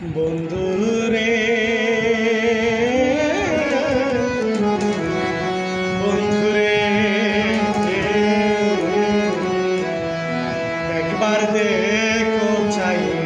বন্ধু রে। বন্ধু রে একবার দেখো চাই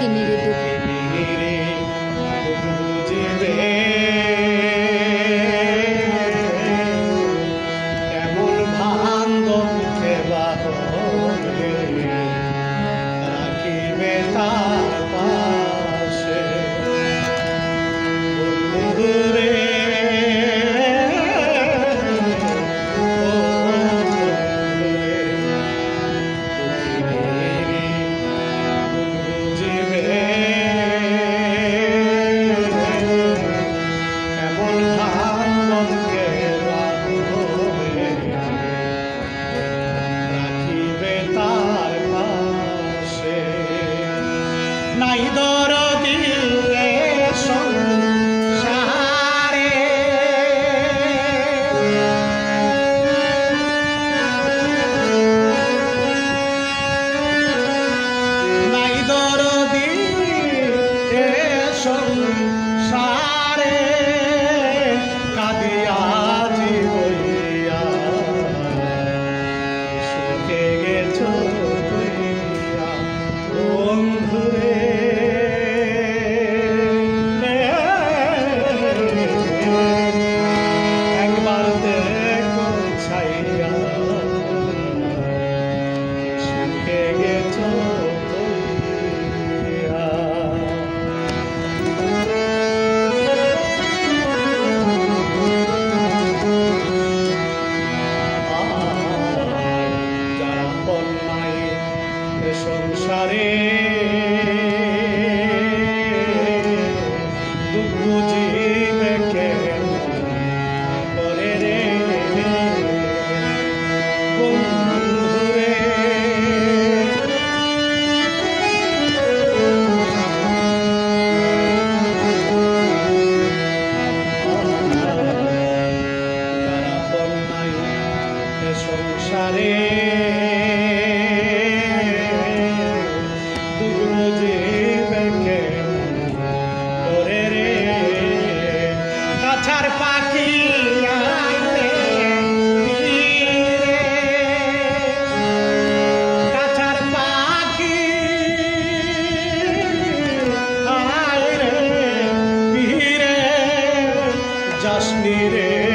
कि मेरे दुख। নাই দরদিলে আসনি রে